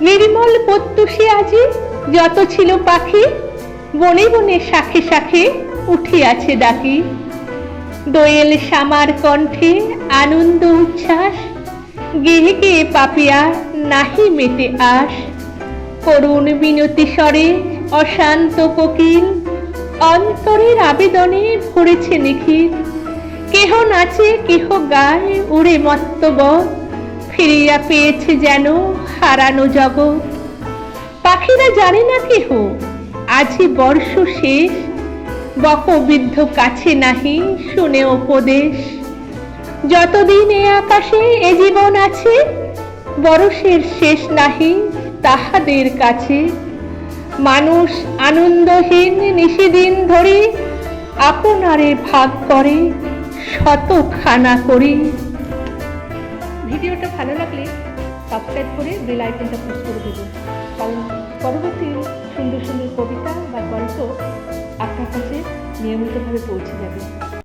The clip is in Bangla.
নির্মল প্রত্যুষে আজি যত ছিল পাখি, বনে বনে শাখে শাখে উঠিয়াছে ডাকি। দোয়েল শ্যামার কণ্ঠে আনন্দ উচ্ছ্বাস, গেহে গেয়ে পাপিয়া নাহি মেটে আস করুণ বিনতি স্বরে অশান্ত কোকিল, অন্তরের আবেদনে ভরেছে নিখিল। কেহ নাচে, কেহ গায়, উড়ে মত্তবত ফিরিয়া পেয়েছে যেন হারানো জগৎ। পাখিরা জানে না কেহ আজি বর্ষ শেষ। বকবিদ্ধ কাছে নাহি, শুনে উপদেশ। যতদিন এ আকাশে এ জীবন আছে, বরষের শেষ নাহি তাহাদের কাছে। মানুষ আনন্দহীন নিশিদিন ধরে, আপনারে ভাগ করে শত খানা করে। ভিডিওটা ভালো লাগলে সাবস্ক্রাইব করে বেল আইকনটা প্রেস করে দেব। কারণ পরবর্তী সুন্দর সুন্দর কবিতা বা গল্প আপনার কাছে নিয়মিতভাবে পৌঁছে যাবে।